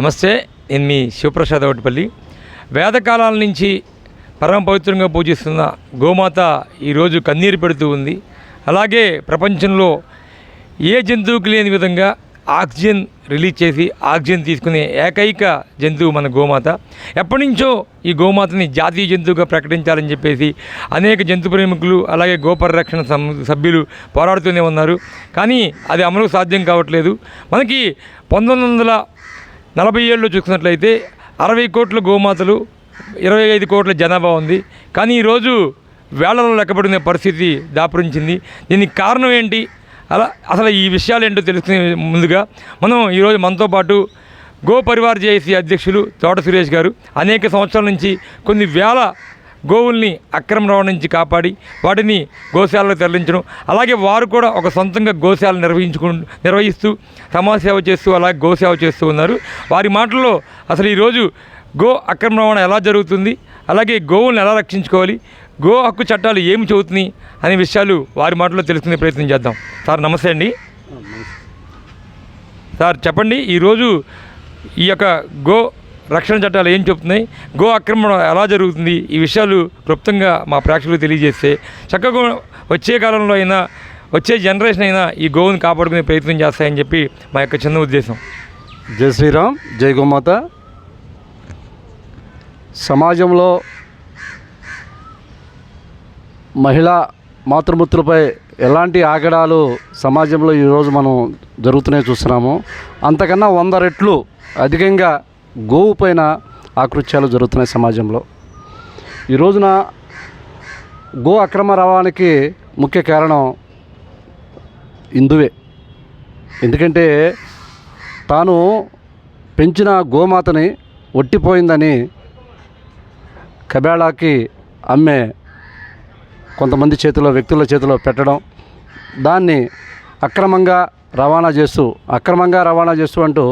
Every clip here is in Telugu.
నమస్తే నేను మీ శివప్రసాద్ ఒకటిపల్లి వేదకాలాల నుంచి పరమ పవిత్రంగా పూజిస్తున్న గోమాత ఈరోజు కన్నీరు పెడుతూ ఉంది. అలాగే ప్రపంచంలో ఏ జంతువుకి లేని విధంగా ఆక్సిజన్ రిలీజ్ చేసి ఆక్సిజన్ తీసుకునే ఏకైక జంతువు మన గోమాత. ఎప్పటి నుంచో ఈ గోమాతని జాతీయ జంతువుగా ప్రకటించాలని చెప్పేసి అనేక జంతు ప్రేమికులు అలాగే గోపరిరక్షణ సభ్యులు పోరాడుతూనే ఉన్నారు. కానీ అది అమలు సాధ్యం కావట్లేదు. మనకి పంతొమ్మిది వందల నలభై ఏళ్ళు చూసుకున్నట్లయితే అరవై కోట్ల గోమాతలు ఇరవై ఐదు కోట్ల జనాభా ఉంది. కానీ ఈరోజు వేళలో లెక్కబడిన పరిస్థితి దాపురించింది. దీనికి కారణం ఏంటి? అలా అసలు ఈ విషయాలు ఏంటో తెలుసుకునే ముందుగా మనం ఈరోజు మనతో పాటు గో పరివార్ జేఏసీ అధ్యక్షులు తోట సురేష్ గారు. అనేక సంవత్సరాల నుంచి కొన్ని వేల గోవుల్ని అక్రమ రవాణా నుంచి కాపాడి వాటిని గోశాలలో తరలించడం. అలాగే వారు కూడా ఒక సొంతంగా గోశాల నిర్వహించుకు నిర్వహిస్తూ సమాజ సేవ చేస్తూ అలాగే గోసేవ చేస్తూ ఉన్నారు. వారి మాటల్లో అసలు ఈరోజు గో అక్రమ రవాణా ఎలా జరుగుతుంది? అలాగే గోవులను ఎలా రక్షించుకోవాలి? గో హక్కు చట్టాలు ఏమి చెబుతున్నాయి? అనే విషయాలు వారి మాటల్లో తెలుసుకునే ప్రయత్నం చేద్దాం. సార్ నమస్తే అండి. సార్ చెప్పండి. ఈరోజు ఈ యొక్క గో రక్షణ చట్టాలు ఏం చెప్తున్నాయి? గో ఆక్రమణ ఎలా జరుగుతుంది? ఈ విషయాలు క్లుప్తంగా మా ప్రేక్షకులకు తెలియజేస్తే చక్కగా వచ్చే కాలంలో అయినా వచ్చే జనరేషన్ అయినా ఈ గోవుని కాపాడుకునే ప్రయత్నం చేస్తాయని చెప్పి మా యొక్క చిన్న ఉద్దేశం. జై శ్రీరామ్ జై గోమాత. సమాజంలో మహిళా మాతృమూర్తులపై ఎలాంటి ఆగడాలు సమాజంలో ఈరోజు మనం జరుగుతున్నాయి చూస్తున్నాము? అంతకన్నా వంద రెట్లు అధికంగా గోవు పైన ఆకృత్యాలు జరుగుతున్నాయి సమాజంలో. ఈ రోజున గో అక్రమ రవాణాకి ముఖ్య కారణం హిందువే. ఎందుకంటే తాను పెంచిన గోమాతని ఒట్టిపోయిందని కబేళాకి అమ్మే కొంతమంది చేతిలో వ్యక్తుల చేతిలో పెట్టడం దాన్ని అక్రమంగా రవాణా చేస్తూ అక్రమంగా రవాణా చేస్తూ అంటూ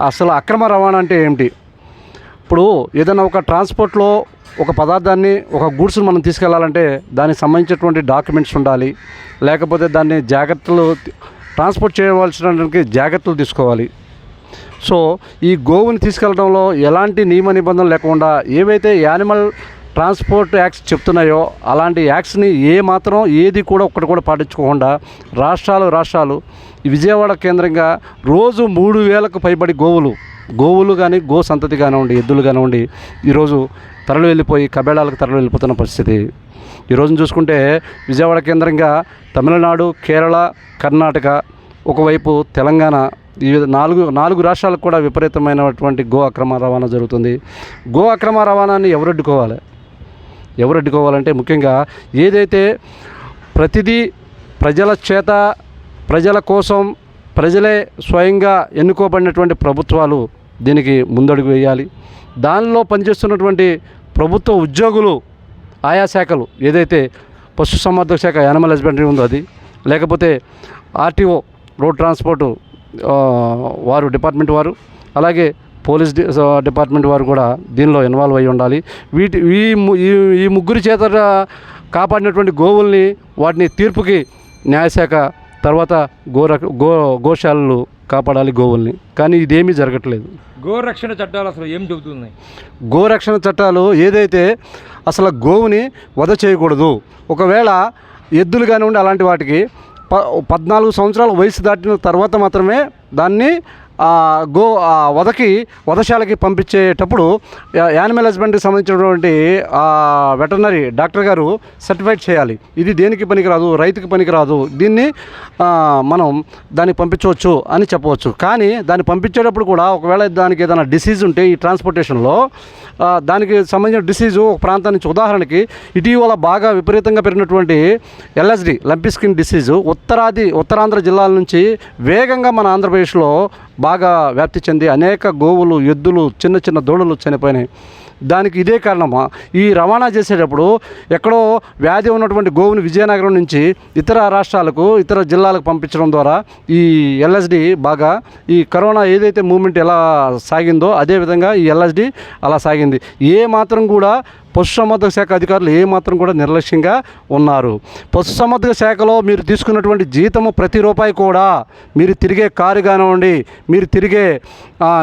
అసలు అక్రమ రవాణా అంటే ఏమిటి? ఇప్పుడు ఏదైనా ఒక ట్రాన్స్పోర్ట్లో ఒక పదార్థాన్ని ఒక గూడ్స్ని మనం తీసుకెళ్ళాలంటే దానికి సంబంధించినటువంటి డాక్యుమెంట్స్ ఉండాలి. లేకపోతే దాన్ని జాగ్రత్తలు ట్రాన్స్పోర్ట్ చేయవలసినటువంటి జాగ్రత్తలు తీసుకోవాలి. సో ఈ గోవుని తీసుకెళ్ళడంలో ఎలాంటి నియమ నిబంధనలు లేకుండా ఏవైతే యానిమల్ ట్రాన్స్పోర్ట్ యాక్ట్స్ చెప్తున్నాయో అలాంటి యాక్ట్స్ని ఏ మాత్రం ఏది కూడా ఒక్కటి కూడా పాటించుకోకుండా రాష్ట్రాలు రాష్ట్రాలు ఈ విజయవాడ కేంద్రంగా రోజు మూడు వేలకు పైబడి గోవులు గోవులు కానీ గో సంతతి కానివ్వండి ఎద్దులు కానివ్వండి ఈరోజు తరలి వెళ్ళిపోయి కబేళాలకు తరలి వెళ్ళిపోతున్న పరిస్థితి. ఈరోజు చూసుకుంటే విజయవాడ కేంద్రంగా తమిళనాడు కేరళ కర్ణాటక ఒకవైపు తెలంగాణ ఈ నాలుగు నాలుగు రాష్ట్రాలకు కూడా విపరీతమైనటువంటి గో అక్రమ రవాణా జరుగుతుంది. గో అక్రమ రవాణాన్ని ఎవరు అడ్డుకోవాలి? ఎవరు అడ్డుకోవాలంటే ముఖ్యంగా ఏదైతే ప్రతిదీ ప్రజల చేత ప్రజల కోసం ప్రజలే స్వయంగా ఎన్నుకోబడినటువంటి ప్రభుత్వాలు దీనికి ముందడుగు వేయాలి. దానిలో పనిచేస్తున్నటువంటి ప్రభుత్వ ఉద్యోగులు ఆయా శాఖలు ఏదైతే పశుసంవర్ధక శాఖ యానిమల్ హస్బెండరీ ఉందో అది లేకపోతే ఆర్టీఓ రోడ్ ట్రాన్స్పోర్టు వారు డిపార్ట్మెంట్ వారు అలాగే పోలీస్ డిపార్ట్మెంట్ వారు కూడా దీనిలో ఇన్వాల్వ్ అయి ఉండాలి. వీటి ఈ ఈ ముగ్గురు చేత కాపాడినటువంటి గోవుల్ని వాటిని తీర్పుకి న్యాయశాఖ తర్వాత గోర గో గోశాలలు కాపాడాలి గోవుల్ని. కానీ ఇదేమీ జరగట్లేదు. గో రక్షణ చట్టాలు అసలు ఏం చెబుతున్నాయి? గోరక్షణ చట్టాలు ఏదైతే అసలు గోవుని వధ చేయకూడదు ఒకవేళ ఎద్దులు కానివ్వండి అలాంటి వాటికి ప పద్నాలుగు సంవత్సరాల వయసు దాటిన తర్వాత మాత్రమే దాన్ని గో వధకి వధశాలకి పంపించేటప్పుడు యానిమల్ హస్బెండ్కి సంబంధించినటువంటి వెటర్నరీ డాక్టర్ గారు సర్టిఫైడ్ చేయాలి. ఇది దేనికి పనికిరాదు? రైతుకి పనికిరాదు. దీన్ని మనం దాన్ని పంపించవచ్చు అని చెప్పవచ్చు. కానీ దాన్ని పంపించేటప్పుడు కూడా ఒకవేళ దానికి ఏదైనా డిసీజ్ ఉంటే ఈ ట్రాన్స్పోర్టేషన్లో దానికి సంబంధించిన డిసీజు ఒక ప్రాంతం నుంచి ఉదాహరణకి ఇటీవల బాగా విపరీతంగా పెరిగినటువంటి ఎల్ఎస్డి లంపీ స్కిన్ డిసీజు ఉత్తరాది ఉత్తరాంధ్ర జిల్లాల నుంచి వేగంగా మన ఆంధ్రప్రదేశ్లో బాగా వ్యాప్తి చెంది అనేక గోవులు ఎద్దులు చిన్న చిన్న దూడలు చనిపోయినాయి. దానికి ఇదే కారణమా? ఈ రవాణా చేసేటప్పుడు ఎక్కడో వ్యాధి ఉన్నటువంటి గోవుని విజయనగరం నుంచి ఇతర రాష్ట్రాలకు ఇతర జిల్లాలకు పంపించడం ద్వారా ఈ ఎల్ఎస్డి బాగా ఈ కరోనా ఏదైతే మూమెంట్ ఎలా సాగిందో అదే విధంగా ఈ ఎల్ఎస్డి అలా సాగింది. ఏ మాత్రం కూడా పశుసంవర్ధక శాఖ అధికారులు ఏమాత్రం కూడా నిర్లక్ష్యంగా ఉన్నారు. పశుసంవర్ధక శాఖలో మీరు తీసుకున్నటువంటి జీతము ప్రతి రూపాయి కూడా మీరు తిరిగే కారు కానివ్వండి మీరు తిరిగే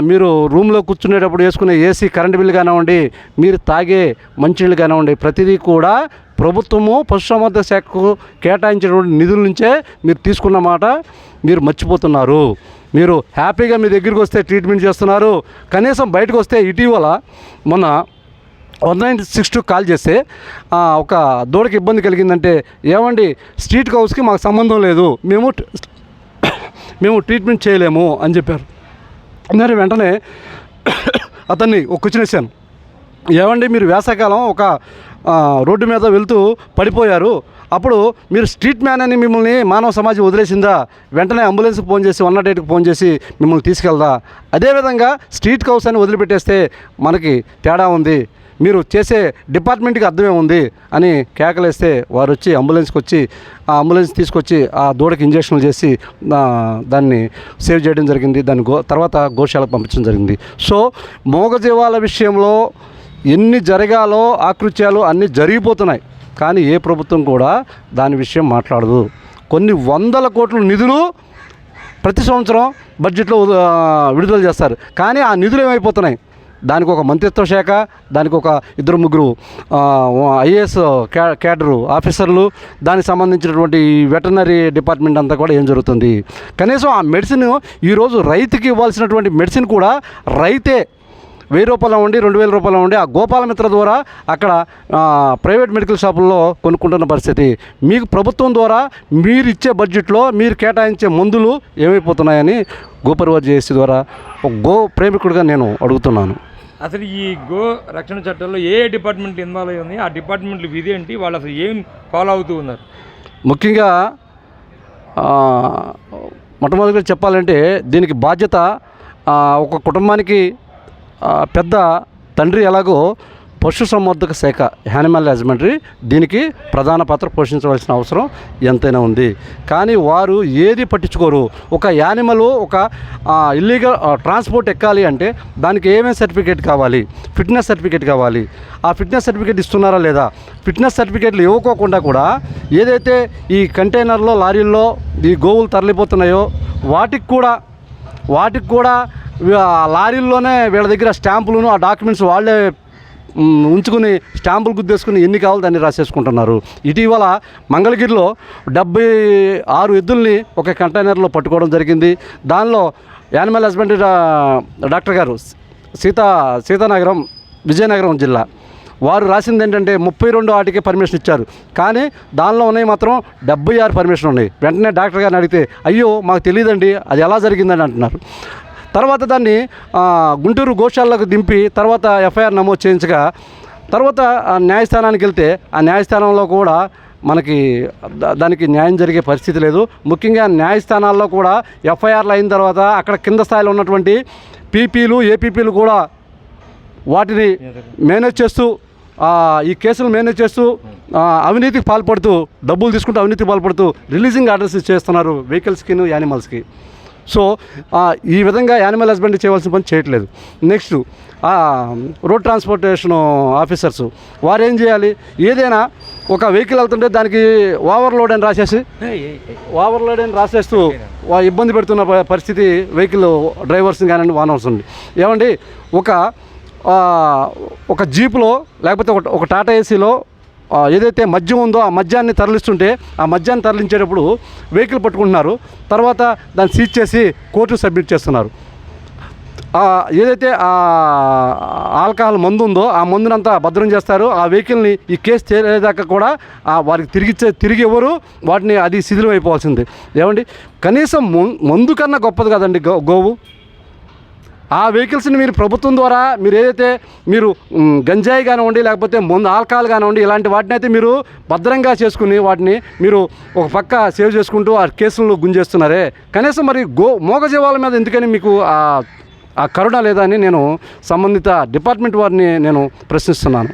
మీరు రూమ్లో కూర్చునేటప్పుడు వేసుకునే ఏసీ కరెంట్ బిల్లు కానివ్వండి మీరు తాగే మంచినీళ్ళు కానివ్వండి ప్రతిదీ కూడా ప్రభుత్వము పశుసంవర్ధక శాఖకు కేటాయించినటువంటి నిధుల నుంచే మీరు తీసుకున్న మాట మీరు మర్చిపోతున్నారు. మీరు హ్యాపీగా మీ దగ్గరికి వస్తే ట్రీట్మెంట్ చేస్తున్నారు. కనీసం బయటకు వస్తే ఇటీవల మొన్న one nine six two call చేస్తే ఒక దూడకి ఇబ్బంది కలిగిందంటే ఏమండి స్ట్రీట్ హౌస్కి మాకు సంబంధం లేదు మేము మేము ట్రీట్మెంట్ చేయలేము అని చెప్పారు. మరి వెంటనే అతన్ని కూర్చునేసాను ఏమండి మీరు వేసవికాలం ఒక రోడ్డు మీద వెళ్తూ పడిపోయారు అప్పుడు మీరు స్ట్రీట్ మ్యాన్ అని మిమ్మల్ని మానవ సమాజం వదిలేసిందా? వెంటనే అంబులెన్స్ ఫోన్ చేసి వన్ నాట్ ఎయిట్కి ఫోన్ చేసి మిమ్మల్ని తీసుకెళ్దా? అదేవిధంగా స్ట్రీట్ హౌస్ అని వదిలిపెట్టేస్తే మనకి తేడా ఉంది. మీరు చేసే డిపార్ట్మెంట్కి అర్థమే ఉంది అని కేకలేస్తే వారు వచ్చి అంబులెన్స్కి వచ్చి ఆ అంబులెన్స్ తీసుకొచ్చి ఆ దూడకి ఇంజక్షన్లు చేసి దాన్ని సేవ్ చేయడం జరిగింది. దాన్ని గో తర్వాత గోశాలకు పంపించడం జరిగింది. సో మూగజీవాల విషయంలో ఎన్ని జరగాలో ఆకృత్యాలు అన్నీ జరిగిపోతున్నాయి. కానీ ఏ ప్రభుత్వం కూడా దాని విషయం మాట్లాడదు. కొన్ని వందల కోట్ల నిధులు ప్రతి సంవత్సరం బడ్జెట్లో విడుదల చేస్తారు. కానీ ఆ నిధులు ఏమైపోతున్నాయి? దానికి ఒక మంత్రిత్వ శాఖ దానికి ఒక ఇద్దరు ముగ్గురు ఐఏఎస్ క్యాడరు ఆఫీసర్లు దానికి సంబంధించినటువంటి వెటర్నరీ డిపార్ట్మెంట్ అంతా కూడా ఏం జరుగుతుంది? కనీసం ఆ మెడిసిన్ ఈరోజు రైతుకి ఇవ్వాల్సినటువంటి మెడిసిన్ కూడా రైతే. వెయ్యి రూపాయలు ఉండి రెండు వేల రూపాయలు ఉండి ఆ గోపాలమిత్ర ద్వారా అక్కడ ప్రైవేట్ మెడికల్ షాపుల్లో కొనుక్కుంటున్న పరిస్థితి. మీకు ప్రభుత్వం ద్వారా మీరు ఇచ్చే బడ్జెట్లో మీరు కేటాయించే మందులు ఏమైపోతున్నాయని గోపరివార్ జేఏసీ ద్వారా ఒక గో ప్రేమికుడిగా నేను అడుగుతున్నాను. అసలు ఈ గో రక్షణ చట్టంలో ఏ డిపార్ట్మెంట్ ఇన్వాల్వ్ అయి ఉంది ఆ డిపార్ట్మెంట్లు విధి ఏంటి వాళ్ళు అసలు ఏం ఫాలో అవుతూ ఉన్నారు? ముఖ్యంగా మొట్టమొదటిగా చెప్పాలంటే దీనికి బాధ్యత ఒక కుటుంబానికి పెద్ద తండ్రి ఎలాగో పశు సంవర్ధక శాఖ యానిమల్ హస్బెండరీ దీనికి ప్రధాన పాత్ర పోషించవలసిన అవసరం ఎంతైనా ఉంది. కానీ వారు ఏది పట్టించుకోరు. ఒక యానిమల్ ఒక ఇల్లీగల్ ట్రాన్స్పోర్ట్ ఎక్కాలి అంటే దానికి ఏమేమి సర్టిఫికేట్ కావాలి? ఫిట్నెస్ సర్టిఫికేట్ కావాలి. ఆ ఫిట్నెస్ సర్టిఫికేట్ ఇస్తున్నారా లేదా? ఫిట్నెస్ సర్టిఫికేట్లు ఇవ్వకోకుండా కూడా ఏదైతే ఈ కంటైనర్లో లారీల్లో ఈ గోవులు తరలిపోతున్నాయో వాటికి కూడా వాటికి కూడా ఆ లారీల్లోనే వీళ్ళ దగ్గర స్టాంపులను ఆ డాక్యుమెంట్స్ వాళ్ళే ఉంచుకుని స్టాంపులు గుద్దేసుకుని ఎన్ని కావాలో దాన్ని రాసేసుకుంటున్నారు. ఇటీవల మంగళగిరిలో డెబ్బై ఆరు ఎద్దుల్ని ఒక కంటైనర్లో పట్టుకోవడం జరిగింది. దానిలో యానిమల్ హస్బెండరీ డాక్టర్ గారు సీతా సీతానగరం విజయనగరం జిల్లా. వారు రాసింది ఏంటంటే ముప్పై రెండు వాటికి పర్మిషన్ ఇచ్చారు. కానీ దానిలో ఉన్నాయి మాత్రం డెబ్బై ఆరు పర్మిషన్ ఉన్నాయి. వెంటనే డాక్టర్ గారిని అడిగితే అయ్యో మాకు తెలియదండి అది ఎలా జరిగిందని అంటున్నారు. తర్వాత దాన్ని గుంటూరు గోశాలకు దింపి తర్వాత ఎఫ్ఐఆర్ నమోదు చేయించగా తర్వాత ఆ న్యాయస్థానానికి వెళ్తే ఆ న్యాయస్థానంలో కూడా మనకి దా- దానికి న్యాయం జరిగే పరిస్థితి లేదు. ముఖ్యంగా న్యాయస్థానాల్లో కూడా ఎఫ్ఐఆర్లు అయిన తర్వాత అక్కడ కింద స్థాయిలో ఉన్నటువంటి పీపీలు ఏపీపీలు కూడా వాటిని మేనేజ్ చేస్తూ ఈ కేసులు మేనేజ్ చేస్తూ అవినీతికి పాల్పడుతూ డబ్బులు తీసుకుంటూ అవినీతికి పాల్పడుతూ రిలీజింగ్ ఆర్డర్స్ చేస్తున్నారు వెహికల్స్కి యానిమల్స్కి. సో ఈ విధంగా యానిమల్ హస్బెండ్ చేయవలసిన పని చేయట్లేదు. నెక్స్ట్ రోడ్ ట్రాన్స్పోర్టేషన్ ఆఫీసర్స్ వారు ఏం చేయాలి? ఏదైనా ఒక వెహికల్ వెళ్తుంటే దానికి ఓవర్లోడ్ అని రాసేసి ఓవర్లోడ్ అని రాసేస్తూ ఇబ్బంది పెడుతున్న పరిస్థితి వెహికల్ డ్రైవర్స్ని కానివ్వండి వానర్స్ ఉంది ఏమండి? ఒక ఒక జీపులో లేకపోతే ఒక ఒక టాటా ఏసీలో ఏదైతే మద్యం ఉందో ఆ మద్యాన్ని తరలిస్తుంటే ఆ మద్యాన్ని తరలించేటప్పుడు వెహికల్ పట్టుకుంటున్నారు. తర్వాత దాన్ని సీజ్ చేసి కోర్టు సబ్మిట్ చేస్తున్నారు. ఏదైతే ఆ ఆల్కహాల్ మందు ఉందో ఆ మందునంతా భద్రం చేస్తారు. ఆ వెహికల్ని ఈ కేసు చేరేదాకా కూడా ఆ వారికి తిరిగిచ్చే తిరిగి ఇవ్వరు వాటిని అది శిథిలం అయిపోవాల్సింది ఏమండి? కనీసం మందు కన్నా గొప్పది కదండి గో గోవు. ఆ వెహికల్స్ని మీరు ప్రభుత్వం ద్వారా మీరు ఏదైతే మీరు గంజాయి కానివ్వండి లేకపోతే ముందు ఆల్కహాల్ కానివ్వండి ఇలాంటి వాటిని అయితే మీరు భద్రంగా చేసుకుని వాటిని మీరు ఒక పక్క సేవ్ చేసుకుంటూ ఆ కేసులను గుంజేస్తున్నారే. కనీసం మరి గో మోగజీవాల మీద ఎందుకని మీకు ఆ ఆ కరుణ లేదా అని నేను సంబంధిత డిపార్ట్మెంట్ వారిని నేను ప్రశ్నిస్తున్నాను.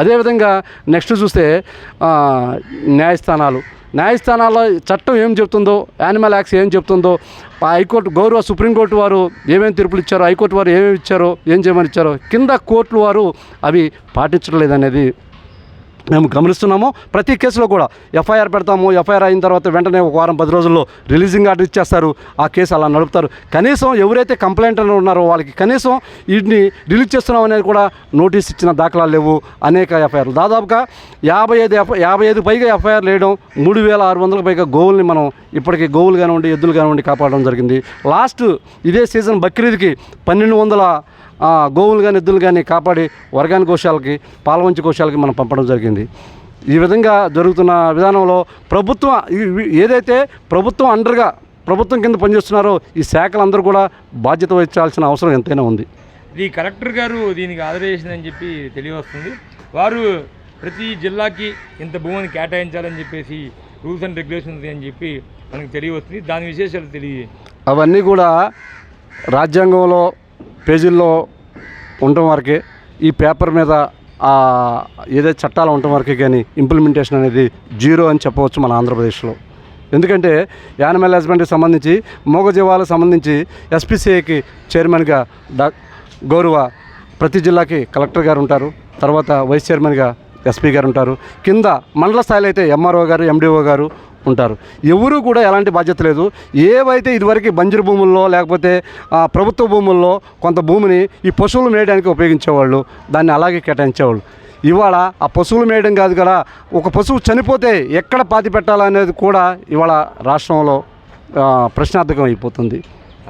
అదేవిధంగా నెక్స్ట్ చూస్తే న్యాయస్థానాలు. న్యాయస్థానాల్లో చట్టం ఏం చెప్తుందో యానిమల్ యాక్స్ ఏం చెప్తుందో ఆ హైకోర్టు గౌరవ సుప్రీంకోర్టు వారు ఏమేమి తీర్పులు ఇచ్చారో హైకోర్టు వారు ఏమేమి ఇచ్చారో ఏం చేయమని ఇచ్చారో కింద కోర్టులు వారు అవి పాటించడం లేదనేది మేము గమనిస్తున్నాము. ప్రతి కేసులో కూడా ఎఫ్ఐఆర్ పెడతాము. ఎఫ్ఐఆర్ అయిన తర్వాత వెంటనే ఒక వారం పది రోజుల్లో రిలీజింగ్ ఆర్డర్ ఇచ్చేస్తారు. ఆ కేసు అలా నడుపుతారు. కనీసం ఎవరైతే కంప్లైంట్ ఉన్నారో వాళ్ళకి కనీసం వీటిని రిలీజ్ చేస్తున్నాం అనేది కూడా నోటీస్ ఇచ్చిన దాఖలాలు లేవు. అనేక ఎఫ్ఐఆర్లు. దాదాపుగా యాభై ఐదు ఎఫ్ యాభై ఐదు పైగా ఎఫ్ఐఆర్ వేయడం మూడు వేల ఆరు వందల పైగా గోవుల్ని మనం ఇప్పటికీ గోవులు కానివ్వండి ఎద్దులు కానివ్వండి కాపాడడం జరిగింది. లాస్ట్ ఇదే సీజన్ బక్రీద్కి పన్నెండు వందల గోవులు కానీ ఎద్దులు కానీ కాపాడి వర్గాని గోశాలకి పాలవంచి గోశాలకి మనం పంపడం జరిగింది. ఈ విధంగా జరుగుతున్న విధానంలో ప్రభుత్వం ఏదైతే ప్రభుత్వం అండర్గా ప్రభుత్వం కింద పనిచేస్తున్నారో ఈ శాఖలందరూ కూడా బాధ్యత వహించాల్సిన అవసరం ఎంతైనా ఉంది. ఇది కలెక్టర్ గారు దీనికి ఆదరేసిందని చెప్పి తెలియవస్తుంది. వారు ప్రతి జిల్లాకి ఇంత భూమిని కేటాయించాలని చెప్పేసి రూల్స్ అండ్ రెగ్యులేషన్స్ అని చెప్పి మనకు తెలియవస్తుంది. దాని విశేషాలు తెలియ అవన్నీ కూడా రాజ్యాంగంలో పేజీల్లో ఉండటం వరకే ఈ పేపర్ మీద ఏదైతే చట్టాలు ఉండటం వరకే కానీ ఇంప్లిమెంటేషన్ అనేది జీరో అని చెప్పవచ్చు మన ఆంధ్రప్రదేశ్లో. ఎందుకంటే యానిమల్ హస్బెండరీకి సంబంధించి మూగజీవాలకు సంబంధించి ఎస్పీసీఐకి చైర్మన్గా డా గౌరవ ప్రతి జిల్లాకి కలెక్టర్ గారు ఉంటారు. తర్వాత వైస్ చైర్మన్గా ఎస్పీ గారు ఉంటారు. కింద మండల స్థాయిలో అయితే ఎంఆర్ఓ గారు ఎండిఓ గారు ఉంటారు. ఎవరు కూడా ఎలాంటి బాధ్యత లేదు. ఏవైతే ఇదివరకు బంజరు భూముల్లో లేకపోతే ప్రభుత్వ భూముల్లో కొంత భూమిని ఈ పశువులు మేయడానికి ఉపయోగించేవాళ్ళు దాన్ని అలాగే కేటాయించేవాళ్ళు. ఇవాళ ఆ పశువులు మేయడం కాదు కదా ఒక పశువు చనిపోతే ఎక్కడ పాతి పెట్టాలనేది కూడా ఇవాళ రాష్ట్రంలో ప్రశ్నార్థకం అయిపోతుంది.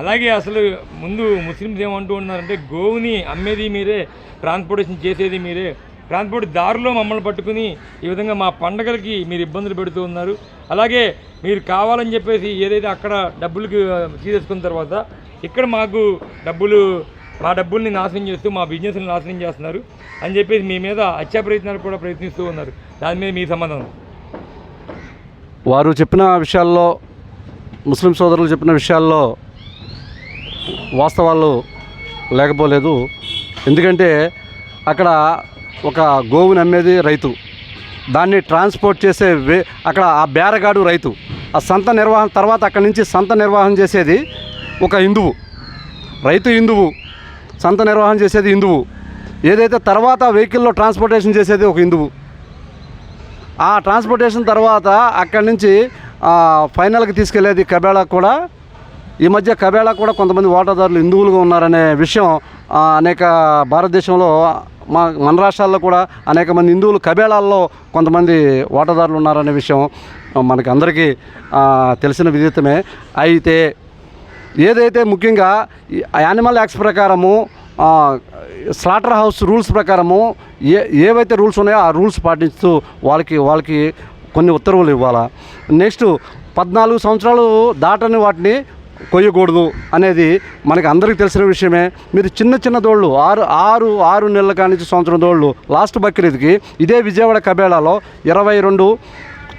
అలాగే అసలు ముందు ముస్లిమ్స్ ఏమంటూ ఉన్నారంటే గోవుని అమ్మేది మీరే ట్రాన్స్పోర్టేషన్ చేసేది మీరే ట్రాన్స్పోర్ట్ దారిలో మమ్మల్ని పట్టుకుని ఈ విధంగా మా పండగలకి మీరు ఇబ్బందులు పెడుతూ ఉన్నారు. అలాగే మీరు కావాలని చెప్పేసి ఏదైతే అక్కడ డబ్బులకి తీసేసుకున్న తర్వాత ఇక్కడ మాకు డబ్బులు మా డబ్బుల్ని నాశనం చేస్తూ మా బిజినెస్ని నాశనం చేస్తున్నారు అని చెప్పేసి మీ మీద హత్యా ప్రయత్నాలు కూడా ప్రయత్నిస్తూ ఉన్నారు. దాని మీద మీ సమాధానం వారు చెప్పిన విషయాల్లో ముస్లిం సోదరులు చెప్పిన విషయాల్లో వాస్తవాలు లేకపోలేదు. ఎందుకంటే అక్కడ ఒక గోవుని అమ్మేది రైతు. దాన్ని ట్రాన్స్పోర్ట్ చేసే వే అక్కడ ఆ బేరగాడు రైతు. ఆ సంత నిర్వహణ తర్వాత అక్కడి నుంచి సంత నిర్వహణ చేసేది ఒక హిందువు. రైతు హిందువు. సంత నిర్వహణ చేసేది హిందువు. ఏదైతే తర్వాత వెహికల్లో ట్రాన్స్పోర్టేషన్ చేసేది ఒక హిందువు. ఆ ట్రాన్స్పోర్టేషన్ తర్వాత అక్కడి నుంచి ఫైనల్కి తీసుకెళ్ళేది కబేళా కూడా. ఈ మధ్య కబేళా కూడా కొంతమంది ఓటర్దారులు హిందువులుగా ఉన్నారనే విషయం అనేక భారతదేశంలో మా మన రాష్ట్రాల్లో కూడా అనేక మంది హిందువులు కబేళాల్లో కొంతమంది ఓటదారులు ఉన్నారనే విషయం మనకి అందరికీ తెలిసిన విదితమే. అయితే ఏదైతే ముఖ్యంగా యానిమల్ యాక్ట్స్ ప్రకారము స్లాటర్ హౌస్ రూల్స్ ప్రకారము ఏ ఏవైతే రూల్స్ ఉన్నాయో ఆ రూల్స్ పాటిస్తూ వాళ్ళకి వాళ్ళకి కొన్ని ఉత్తర్వులు ఇవ్వాలా. నెక్స్ట్ పద్నాలుగు సంవత్సరాలు దాటని వాటిని కొయ్యకూడదు అనేది మనకి అందరికీ తెలిసిన విషయమే. మీరు చిన్న చిన్న దోళ్ళు ఆరు ఆరు ఆరు నెలల కానించి సంవత్సరం దోళ్ళు లాస్ట్ బక్రీద్కి ఇదే విజయవాడ కబేళాలో ఇరవై రెండు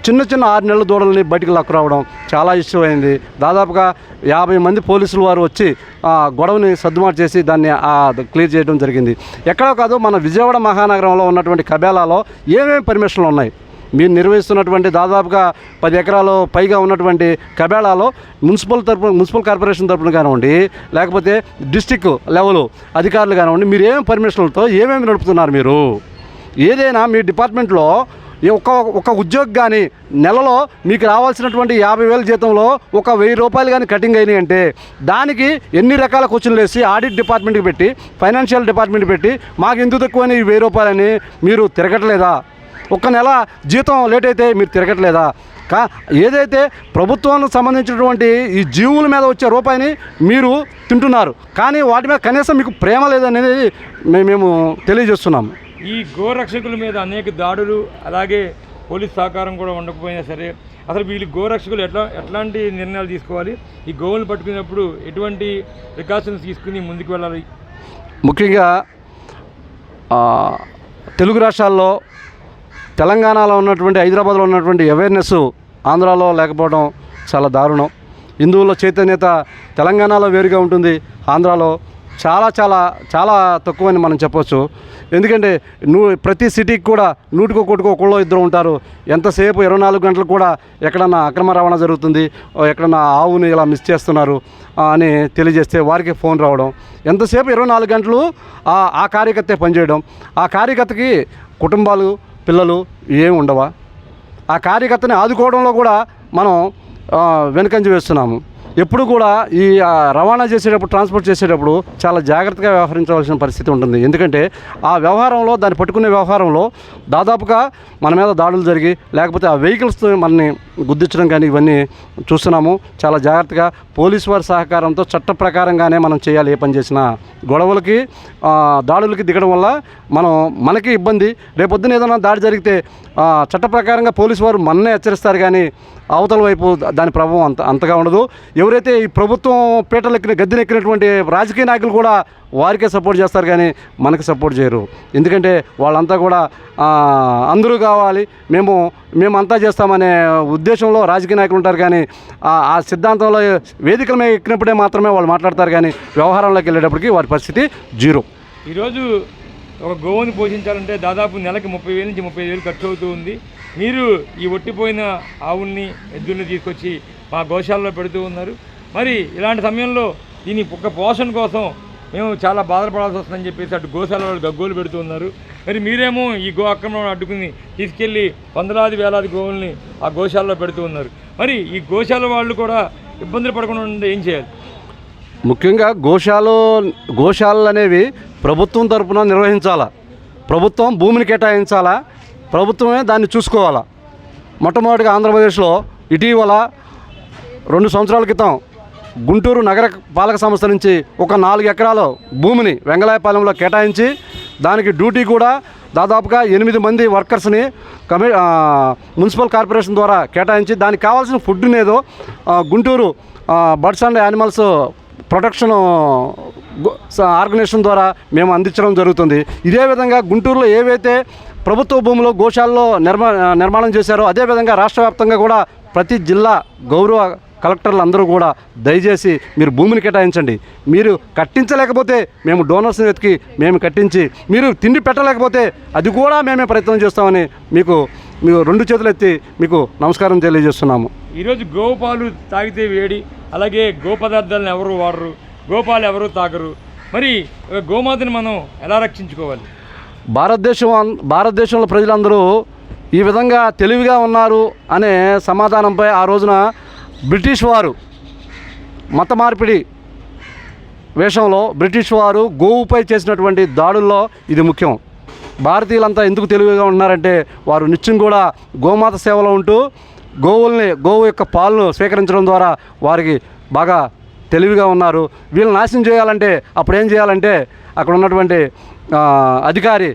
చిన్న చిన్న ఆరు నెలల దూడల్ని బయటికి లాక్కురావడం చాలా ఇష్యూ అయింది దాదాపుగా యాభై మంది పోలీసులు వారు వచ్చి ఆ గొడవని సర్దుమాటు చేసి దాన్ని క్లియర్ చేయడం జరిగింది. ఎక్కడో కాదు మన విజయవాడ మహానగరంలో ఉన్నటువంటి కబేలాలో ఏమేమి పర్మిషన్లు ఉన్నాయి? మీరు నిర్వహిస్తున్నటువంటి దాదాపుగా పది ఎకరాలు పైగా ఉన్నటువంటి కబేళాలో మున్సిపల్ తరపున మున్సిపల్ కార్పొరేషన్ తరపున కానివ్వండి లేకపోతే డిస్టిక్ లెవెల్ అధికారులు కానివ్వండి మీరు ఏమేమి పర్మిషన్లతో ఏమేమి నడుపుతున్నారు మీరు? ఏదైనా మీ డిపార్ట్మెంట్లో ఒక ఒక ఉద్యోగి కానీ నెలలో మీకు రావాల్సినటువంటి యాభై వేల జీతంలో ఒక వెయ్యి రూపాయలు కానీ కటింగ్ అయినాయి అంటే దానికి ఎన్ని రకాల క్వశ్చన్లు వేసి ఆడిట్ డిపార్ట్మెంట్కి పెట్టి ఫైనాన్షియల్ డిపార్ట్మెంట్కి పెట్టి మాకు ఎందుకు తక్కువని ఈ వెయ్యి రూపాయలని మీరు తిరగట్లేదా? ఒక్క నెల జీతం లేట్ అయితే మీరు తిరగట్లేదా? కా ఏదైతే ప్రభుత్వానికి సంబంధించినటువంటి ఈ జీవుల మీద వచ్చే రూపాయిని మీరు తింటున్నారు కానీ వాటి మీద కనీసం మీకు ప్రేమ లేదనేది మేము తెలియజేస్తున్నాము ఈ గోరక్షకుల మీద అనేక దాడులు అలాగే పోలీస్ సహకారం కూడా ఉండకపోయినా సరే అసలు వీళ్ళు గోరక్షకులు ఎట్లా ఎట్లాంటి నిర్ణయాలు తీసుకోవాలి? ఈ గోవులను పట్టుకునేటప్పుడు ఎటువంటి ప్రికాషన్స్ తీసుకుని ముందుకు వెళ్ళాలి? ముఖ్యంగా తెలుగు రాష్ట్రాల్లో తెలంగాణలో ఉన్నటువంటి హైదరాబాద్లో ఉన్నటువంటి అవేర్నెస్ ఆంధ్రాలో లేకపోవడం చాలా దారుణం. హిందువుల చైతన్యత తెలంగాణలో వేరుగా ఉంటుంది. ఆంధ్రాలో చాలా చాలా చాలా తక్కువని మనం చెప్పొచ్చు. ఎందుకంటే నువ్వు ప్రతి సిటీకి కూడా నూటికో కోటికో ఒకళ్ళో ఇద్దరు ఉంటారు. ఎంతసేపు ఇరవై నాలుగు గంటలు కూడా ఎక్కడన్నా అక్రమ రవాణా జరుగుతుంది ఎక్కడన్నా ఆవుని ఇలా మిస్ చేస్తున్నారు అని తెలియజేస్తే వారికి ఫోన్ రావడం. ఎంతసేపు ఇరవై నాలుగు గంటలు ఆ ఆ కార్యకర్తే పనిచేయడం. ఆ కార్యకర్తకి కుటుంబాలు పిల్లలు ఏమి ఉండవా? ఆ కార్యకర్తని ఆదుకోవడంలో కూడా మనం వెనుకంజ వేస్తున్నాము. ఎప్పుడు కూడా ఈ రవాణా చేసేటప్పుడు ట్రాన్స్పోర్ట్ చేసేటప్పుడు చాలా జాగ్రత్తగా వ్యవహరించవలసిన పరిస్థితి ఉంటుంది. ఎందుకంటే ఆ వ్యవహారంలో దాన్ని పట్టుకునే వ్యవహారంలో దాదాపుగా మన మీద దాడులు జరిగి లేకపోతే ఆ వెహికల్స్తో మనని గుద్దించడం కానీ ఇవన్నీ చూస్తున్నాము. చాలా జాగ్రత్తగా పోలీసు వారి సహకారంతో చట్ట ప్రకారంగానే మనం చేయాలి ఏ పని చేసినా. గొడవలకి దాడులకి దిగడం వల్ల మనం మనకి ఇబ్బంది. రేపొద్దున ఏదైనా దాడి జరిగితే చట్ట ప్రకారంగా పోలీసు వారు మననే హెచ్చరిస్తారు కానీ అవతల వైపు దాని ప్రభావం అంత అంతగా ఉండదు. ఎవరైతే ఈ ప్రభుత్వం పీటలెక్కిన గద్దెనెక్కినటువంటి రాజకీయ నాయకులు కూడా వారికే సపోర్ట్ చేస్తారు కానీ మనకి సపోర్ట్ చేయరు. ఎందుకంటే వాళ్ళంతా కూడా అందరూ కావాలి. మేము మేమంతా చేస్తామనే ఉద్దేశంలో రాజకీయ నాయకులు ఉంటారు కానీ ఆ ఆ సిద్ధాంతంలో వేదికల మీద ఎక్కినప్పుడే మాత్రమే వాళ్ళు మాట్లాడతారు కానీ వ్యవహారంలోకి వెళ్ళేటప్పటికి వారి పరిస్థితి జీరో. ఈరోజు ఒక గోవుని పోషించాలంటే దాదాపు నెలకి ముప్పై వేల నుంచి ముప్పై వేలు ఖర్చు అవుతూ ఉంది. మీరు ఈ ఒట్టిపోయిన ఆవుల్ని ఎద్దుల్ని తీసుకొచ్చి మా గోశాలలో పెడుతూ ఉన్నారు. మరి ఇలాంటి సమయంలో దీని ఒక పోషణ కోసం మేము చాలా బాధపడాల్సి వస్తుందని చెప్పేసి అటు గోశాల వాళ్ళు గగ్గోలు పెడుతూ ఉన్నారు. మరి మీరేమో ఈ గో అక్రమం అడ్డుకుని తీసుకెళ్ళి వందలాది వేలాది గోవుల్ని ఆ గోశాలలో పెడుతూ ఉన్నారు. మరి ఈ గోశాల వాళ్ళు కూడా ఇబ్బందులు పడకుండా ఉంటే ఏం చేయాలి? ముఖ్యంగా గోశాలు గోశాలలు అనేవి ప్రభుత్వం తరపున నిర్వహించాలా? ప్రభుత్వం భూమిని కేటాయించాలా? ప్రభుత్వమే దాన్ని చూసుకోవాలా? మొట్టమొదటిగా ఆంధ్రప్రదేశ్లో ఇటీవల రెండు సంవత్సరాల క్రితం గుంటూరు నగర పాలక సంస్థ నుంచి ఒక నాలుగు ఎకరాల భూమిని వెంగళాయపాలెంలో కేటాయించి దానికి డ్యూటీ కూడా దాదాపుగా ఎనిమిది మంది వర్కర్స్ని కమి మున్సిపల్ కార్పొరేషన్ ద్వారా కేటాయించి దానికి కావాల్సిన ఫుడ్ ఏదో Guntur birds and animals protection స- ఆర్గనైజేషన్ ద్వారా మేము అందించడం జరుగుతుంది. ఇదే విధంగా గుంటూరులో ఏవైతే ప్రభుత్వ భూములు గోశాలలో నిర్మా నిర్మాణం చేశారో అదేవిధంగా రాష్ట్ర వ్యాప్తంగా కూడా ప్రతి జిల్లా గౌరవ కలెక్టర్లు అందరూ కూడా దయచేసి మీరు భూమిని కేటాయించండి. మీరు కట్టించలేకపోతే మేము డోనర్స్ని వెతికి మేము కట్టించి మీరు తిండి పెట్టలేకపోతే అది కూడా మేమే ప్రయత్నం చేస్తామని మీకు మీకు రెండు చేతులు ఎత్తి మీకు నమస్కారం తెలియజేస్తున్నాము. ఈరోజు గోపాలు తాగితే వేడి అలాగే గో పదార్థాలను ఎవరు వాడరు గోపాలు ఎవరు తాగరు. మరి గోమాతని మనం ఎలా రక్షించుకోవాలి? భారతదేశం భారతదేశంలో ప్రజలందరూ ఈ విధంగా తెలివిగా ఉన్నారు అనే సమాధానంపై ఆ రోజున బ్రిటిష్ వారు మత మార్పిడి వేషంలో బ్రిటిష్ వారు గోవుపై చేసినటువంటి దాడుల్లో ఇది ముఖ్యం. భారతీయులంతా ఎందుకు తెలివిగా ఉన్నారంటే వారు నిత్యం కూడా గోమాత సేవలో ఉంటూ గోవుల్ని గోవు యొక్క పాలను స్వీకరించడం ద్వారా వారికి బాగా తెలివిగా ఉన్నారు. వీళ్ళని నాశనం చేయాలంటే అప్పుడు ఏం చేయాలంటే అక్కడ ఉన్నటువంటి అధికారి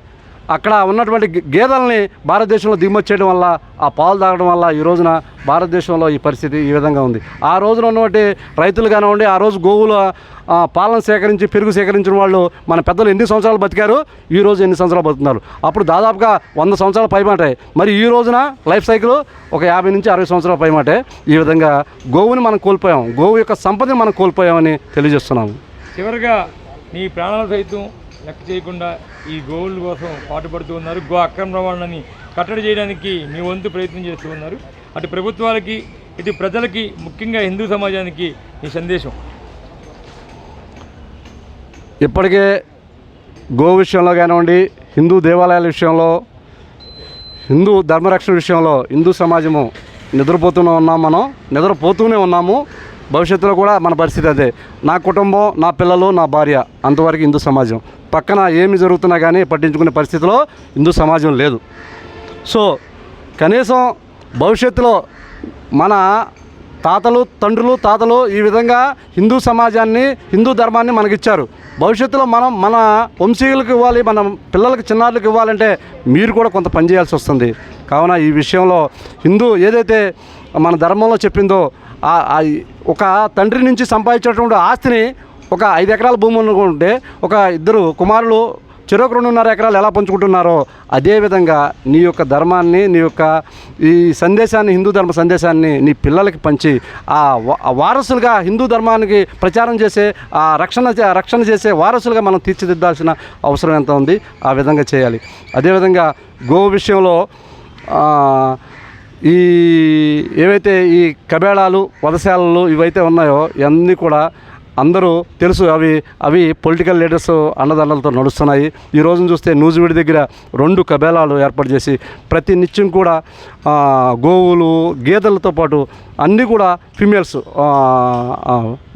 అక్కడ ఉన్నటువంటి గే- గేదెల్ని భారతదేశంలో దిగుమతి చేయడం వల్ల ఆ పాలు తాగడం వల్ల ఈ రోజున భారతదేశంలో ఈ పరిస్థితి ఈ విధంగా ఉంది. ఆ రోజున ఉన్నటువంటి రైతులు కానివ్వండి ఆ రోజు గోవుల పాలన పాలను సేకరించి పెరుగు సేకరించిన వాళ్ళు మన పెద్దలు ఎన్ని సంవత్సరాలు బతికారు ఈ రోజు ఎన్ని సంవత్సరాలు బతుకుతున్నారు? అప్పుడు దాదాపుగా వంద సంవత్సరాల పైమాటే. మరి ఈ రోజున లైఫ్ సైకిల్ ఒక యాభై నుంచి అరవై సంవత్సరాల పైమాటే. ఈ విధంగా గోవుని మనం కోల్పోయాం. గోవు యొక్క సంపదని మనం కోల్పోయామని తెలియజేస్తున్నాము. చివరిగా నీ ప్రాణాలు సైతం లెక్క చేయకుండా ఈ గోవుల కోసం పాటుపడుతూ ఉన్నారు. గో అక్రమ రవాణాని కట్టడి చేయడానికి మీ వంతు ప్రయత్నం చేస్తూ ఉన్నారు. అటు ప్రభుత్వాలకి ఇటు ప్రజలకి ముఖ్యంగా హిందూ సమాజానికి మీ సందేశం. ఇప్పటికే గో విషయంలో కానివ్వండి హిందూ దేవాలయాల విషయంలో హిందూ ధర్మరక్షణ విషయంలో హిందూ సమాజము నిద్రపోతూనే ఉన్నాం మనం నిద్రపోతూనే ఉన్నాము. భవిష్యత్తులో కూడా మన పరిస్థితి అదే. నా కుటుంబం నా పిల్లలు నా భార్య అంతవరకు హిందూ సమాజం. పక్కన ఏమి జరుగుతున్నా కానీ పట్టించుకునే పరిస్థితిలో హిందూ సమాజం లేదు. సో కనీసం భవిష్యత్తులో మన తాతలు తండ్రులు తాతలు ఈ విధంగా హిందూ సమాజాన్ని హిందూ ధర్మాన్ని మనకిచ్చారు. భవిష్యత్తులో మనం మన వంశీయులకు ఇవ్వాలి మన పిల్లలకు చిన్నారులకు ఇవ్వాలంటే మీరు కూడా కొంత పని చేయాల్సి వస్తుంది. కావున ఈ విషయంలో హిందూ ఏదైతే మన ధర్మంలో చెప్పిందో ఒక తండ్రి నుంచి సంపాదించేటువంటి ఆస్తిని ఒక ఐదు ఎకరాల భూమి అనుకుంటే ఒక ఇద్దరు కుమారులు చెరొక రెండున్నర ఎకరాలు ఎలా పంచుకుంటున్నారో అదేవిధంగా నీ యొక్క ధర్మాన్ని నీ యొక్క ఈ సందేశాన్ని హిందూ ధర్మ సందేశాన్ని నీ పిల్లలకి పంచి ఆ వారసులుగా హిందూ ధర్మానికి ప్రచారం చేసే ఆ రక్షణ చే- రక్షణ చేసే వారసులుగా మనం తీర్చిదిద్దాల్సిన అవసరం ఎంత ఉంది ఆ విధంగా చేయాలి. అదేవిధంగా గో విషయంలో ఈ ఏవైతే ఈ కబేళాలు వధశాలలు ఇవైతే ఉన్నాయో ఇవన్నీ కూడా అందరూ తెలుసు అవి అవి పొలిటికల్ లీడర్స్ అన్నదండలతో నడుస్తున్నాయి. ఈ రోజున చూస్తే నూజివీడి దగ్గర రెండు కబేలాలు ఏర్పాటు చేసి ప్రతి నిత్యం కూడా గోవులు గేదెలతో పాటు అన్నీ కూడా ఫిమేల్స్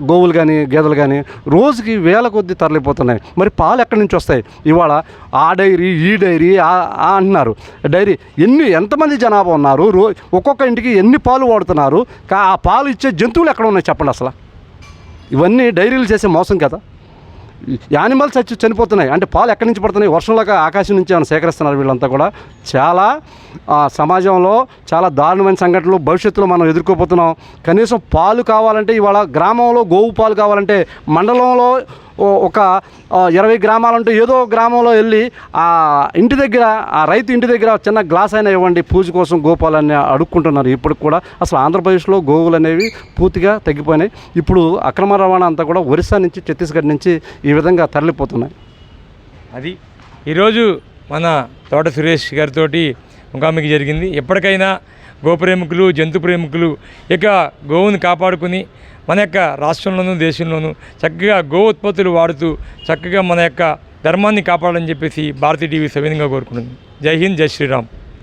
గోవులు కానీ గేదెలు కానీ రోజుకి వేల కొద్ది తరలిపోతున్నాయి. మరి పాలు ఎక్కడి నుంచి వస్తాయి? ఇవాళ ఆ డైరీ ఈ డైరీ ఆ- అంటున్నారు. డైరీ ఎన్ని ఎంతమంది జనాభా ఉన్నారు? రో ఒక్కొక్క ఇంటికి ఎన్ని పాలు వాడుతున్నారు? కా ఆ పాలు ఇచ్చే జంతువులు ఎక్కడ ఉన్నాయి చెప్పండి అసలు? ఇవన్నీ డైరీలు చేసే మోసం కదా. యానిమల్స్ చచ్చి చనిపోతున్నాయి అంటే పాలు ఎక్కడి నుంచి పడుతున్నాయి? వర్షంలాగా ఆకాశం నుంచి ఏమైనా సేకరిస్తున్నారు వీళ్ళంతా కూడా? చాలా సమాజంలో చాలా దారుణమైన సంఘటనలు భవిష్యత్తులో మనం ఎదుర్కోబోతున్నాం. కనీసం పాలు కావాలంటే ఇవాళ గ్రామంలో గోవు పాలు కావాలంటే మండలంలో ఒక ఇరవై ఇరవై గ్రామాలంటూ ఏదో గ్రామంలో వెళ్ళి ఆ ఇంటి దగ్గర ఆ రైతు ఇంటి దగ్గర చిన్న గ్లాస్ అయినా ఇవ్వండి పూజ కోసం గోపాలని అడుక్కుంటున్నారు. ఇప్పుడు కూడా అసలు ఆంధ్రప్రదేశ్లో గోవులు అనేవి పూర్తిగా తగ్గిపోయినాయి. ఇప్పుడు అక్రమ రవాణా అంతా కూడా ఒరిస్సా నుంచి ఛత్తీస్గఢ్ నుంచి ఈ విధంగా తరలిపోతున్నాయి. అది ఈరోజు మన తోట సురేష్ గారితోటి ముఖాముఖి జరిగింది. ఎప్పటికైనా గోప్రేమికులు జంతు ప్రేమికులు ఇక గోవుని కాపాడుకుని మన యొక్క రాష్ట్రంలోనూ దేశంలోనూ చక్కగా గో ఉత్పత్తులు వాడుతూ చక్కగా మన యొక్క ధర్మాన్ని కాపాడాలని చెప్పేసి భారతీ టీవీ సవినంగా కోరుకుంటుంది జై హింద్ జై శ్రీరామ్.